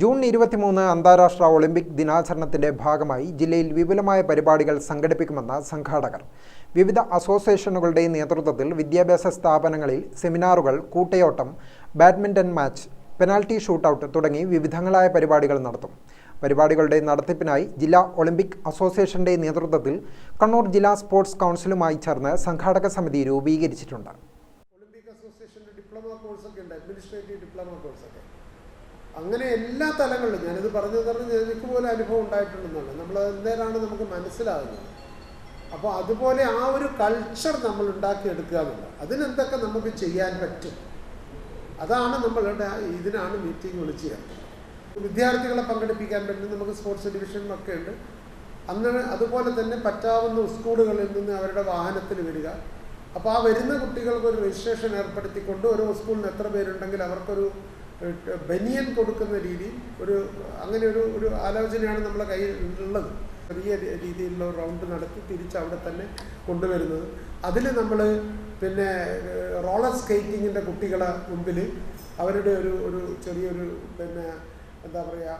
June ഇരുപത്തിമൂന്ന് അന്താരാഷ്ട്ര Olympic ദിനാചരണത്തിന്റെ ഭാഗമായി ജില്ലയിൽ വിപുലമായ പരിപാടികൾ സംഘടിപ്പിക്കുമെന്ന് സംഘാടകർ. വിവിധ അസോസിയേഷനുകളുടെ നേതൃത്വത്തിൽ വിദ്യാഭ്യാസ സ്ഥാപനങ്ങളിൽ സെമിനാറുകൾ കൂട്ടയോട്ടം ബാഡ്മിന്റൺ മാച്ച് പെനാൽറ്റി ഷൂട്ടൌട്ട് തുടങ്ങി വിവിധങ്ങളായ പരിപാടികൾ നടത്തും. പരിപാടികളുടെ നടത്തിപ്പിനായി ജില്ലാ ഒളിമ്പിക് അസോസിയേഷന്റെ നേതൃത്വത്തിൽ കണ്ണൂർ ജില്ലാ സ്പോർട്സ് കൗൺസിലുമായി ചേർന്ന് സംഘാടക സമിതി രൂപീകരിച്ചിട്ടുണ്ട്. ഒളിമ്പിക് അസോസിയേഷന്റെ ഡിപ്ലോമ കോഴ്സൊക്കെ ഉണ്ട് അഡ്മിനിസ്ട്രേറ്റീവ് ഡിപ്ലോമ കോഴ്സൊക്കെ. അങ്ങനെ എല്ലാ തലങ്ങളിലും ഞാനിത് പറഞ്ഞു പറഞ്ഞ് എനിക്ക് പോലും അനുഭവം ഉണ്ടായിട്ടുണ്ടെന്നാണ് നമ്മൾ എന്തേലാണ് നമുക്ക് മനസ്സിലാകുന്നത് അപ്പോൾ അതുപോലെ ആ ഒരു കൾച്ചർ നമ്മൾ ഉണ്ടാക്കിയെടുക്കുക എന്നുള്ളത്. അതിനെന്തൊക്കെ നമുക്ക് ചെയ്യാൻ പറ്റും? അതാണ് നമ്മളുടെ ഇതിനാണ് മീറ്റിംഗ് വിളിച്ച് ചേർത്തത് വിദ്യാർത്ഥികളെ പങ്കെടുപ്പിക്കാൻ വേണ്ടി നമുക്ക് സ്പോർട്സ് ഡിവിഷനൊക്കെ ഉണ്ട്. അന്ന് അതുപോലെ തന്നെ പറ്റാവുന്ന സ്കൂളുകളിൽ നിന്ന് അവരുടെ വാഹനത്തിൽ വരിക അപ്പോൾ ആ വരുന്ന കുട്ടികൾക്ക് ഒരു രജിസ്ട്രേഷൻ ഏർപ്പെടുത്തിക്കൊണ്ട് ഓരോ സ്കൂളിന് എത്ര പേരുണ്ടെങ്കിൽ അവർക്കൊരു ബനിയൻ കൊടുക്കുന്ന രീതി ഒരു അങ്ങനെ ഒരു ഒരു ആലോചനയാണ് നമ്മളെ കയ്യിൽ ഉള്ളത്. ചെറിയ രീതിയിലുള്ള റൗണ്ട് നടത്തി തിരിച്ച് അവിടെ തന്നെ കൊണ്ടുവരുന്നത്. അതിൽ നമ്മൾ പിന്നെ റോളർ സ്കേറ്റിങ്ങിന്റെ കുട്ടികളെ മുമ്പിൽ അവരുടെ ഒരു ഒരു ചെറിയൊരു പിന്നെ എന്താ പറയുക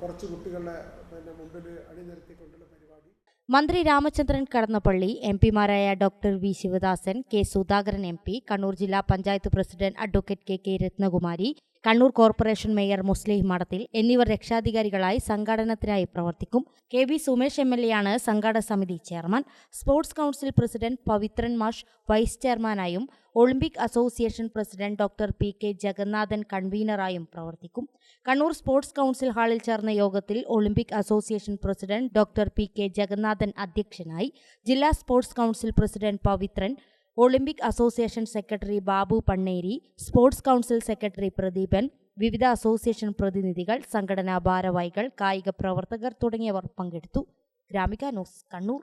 കുറച്ച് കുട്ടികളെ പിന്നെ മുമ്പിൽ അണിനിരത്തിക്കൊണ്ടുള്ള പരിപാടി. മന്ത്രി Ramachandran Kadannappally M പിമാരായ doctor V Sivadasan K Sudhakaran M P Kannur ജില്ലാ panchayat president advocate K K Rathnakumari Kannur corporation mayor Muslih Madathil എന്നിവർ രക്ഷാധികാരികളായി സംഘാടനത്തിനായി പ്രവർത്തിക്കും. K V Sumesh M L A ആണ് സംഘാടക സമിതി chairman. Sports council president Pavithran മാഷ് vice ചെയർമാനായും Olympic association president doctor P K Jagannathan കൺവീനറായും പ്രവർത്തിക്കും. കണ്ണൂർ സ്പോർട്സ് കൗൺസിൽ ഹാളിൽ ചേർന്ന യോഗത്തിൽ Olympic association president doctor P K Jagannathan അധ്യക്ഷനായി ജില്ലാ sports council president Pavithran Olympic association secretary Babu Panneri sports council secretary Pradeepan വിവിധ association പ്രതിനിധികൾ സംഘടനാ ഭാരവാഹികൾ കായിക പ്രവർത്തകർ തുടങ്ങിയവർ പങ്കെടുത്തു. Gramika news Kannur.